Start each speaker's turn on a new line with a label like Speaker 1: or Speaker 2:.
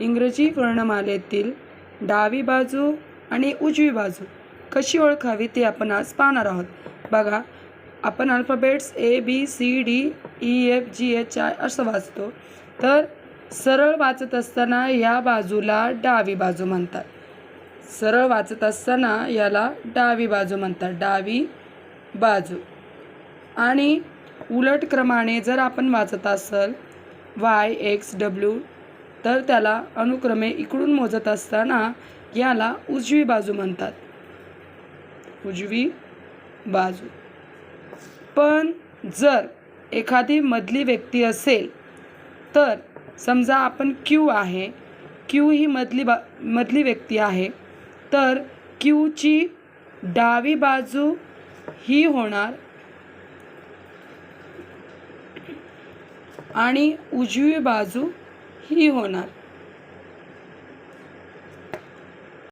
Speaker 1: इंग्रजी वर्णमालेतील डावी बाजू आणि उजवी बाजू कशी ओळखावी ते आपण आज पाहणार आहोत. बघा आपण alphabets A B C D E F G H I असं वाचतो. तर सरळ वाचत असताना या बाजूला डावी बाजू म्हणतात. सरळ वाचत असताना याला डावी बाजू म्हणतात. डावी बाजू. आणि उलट क्रमाने जर आपण वाचत असल वाय एक्स डब्ल्यू तर त्याला अनुक्रमे इकडून मोजत असताना याला उजवी बाजू म्हणतात. उजवी बाजू. पण जर एखादी मधली व्यक्ती असेल तर समजा आपण क्यू आहे क्यू ही मधली बा मधली व्यक्ती आहे तर क्यूची डावी बाजू ही होणार आणि उजवी बाजू ही होणार.